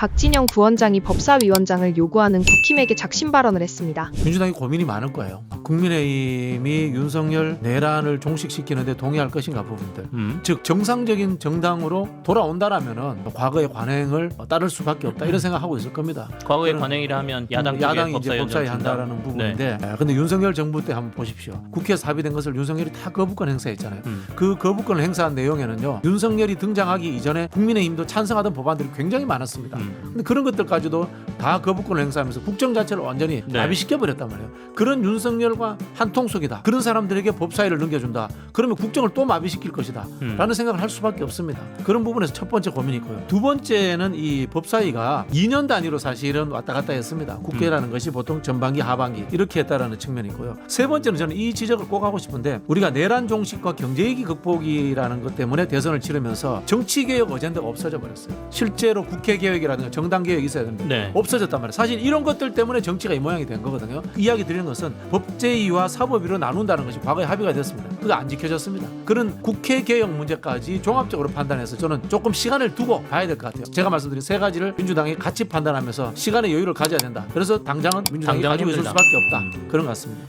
박진영 부원장이 법사위원장을 요구하는 국힘에게 작심 발언을 했습니다. 민주당이 고민이 많을 거예요. 국민의힘이 윤석열 내란을 종식시키는데 동의할 것인가 부분들. 음. 즉 정상적인 정당으로 돌아온다라면은 과거의 관행을 따를 수밖에 없다 이런 생각하고 있을 겁니다. 과거의 관행이라 하면 야당 야당이 이제 법사위. 한다라는 부분인데 아, 근데 윤석열 정부 때 한번 보십시오. 국회에서 합의된 것을 윤석열이 다 거부권 행사했잖아요. 음. 그 거부권을 행사한 내용에는요. 윤석열이 등장하기 이전에 국민의힘도 찬성하던 법안들이 굉장히 많았습니다. 음. 근데 그런 것들까지도 다 거부권을 행사하면서 국정 자체를 완전히 네. 마비시켜 버렸단 말이에요. 그런 윤석열과 한 통속이다. 그런 사람들에게 법사위를 넘겨준다. 그러면 국정을 또 마비시킬 것이다. 음. 라는 생각을 할 수밖에 없습니다. 그런 부분에서 첫 번째 고민이 있고요. 두 번째는 이 법사위가 2년 단위로 사실은 왔다 갔다 했습니다. 국회라는 음. 것이 보통 전반기, 하반기 이렇게 했다라는 측면이 있고요. 세 번째는 저는 이 지적을 꼭 하고 싶은데 우리가 내란 종식과 경제위기 극복이라는 것 때문에 대선을 치르면서 정치 개혁 어젠다가 없어져 버렸어요. 실제로 국회 개혁이라든 가 정당 개혁이 있어야 되는데 네. 없어졌단 말이에요. 사실 이런 것들 때문에 정치가 이 모양이 된 거거든요. 이야기 드리는 것은 법제위와 사법위로 나눈다는 것이 과거에 합의가 됐습니다. 그거 안 지켜졌습니다. 그런 국회 개혁 문제까지 종합적으로 판단해서 저는 조금 시간을 두고 봐야 될 것 같아요. 제가 말씀드린 세 가지를 민주당이 같이 판단하면서 시간의 여유를 가져야 된다. 그래서 당장은 민주당이 당장은 가지고 있을. 수밖에 없다. 음. 그런 것 같습니다.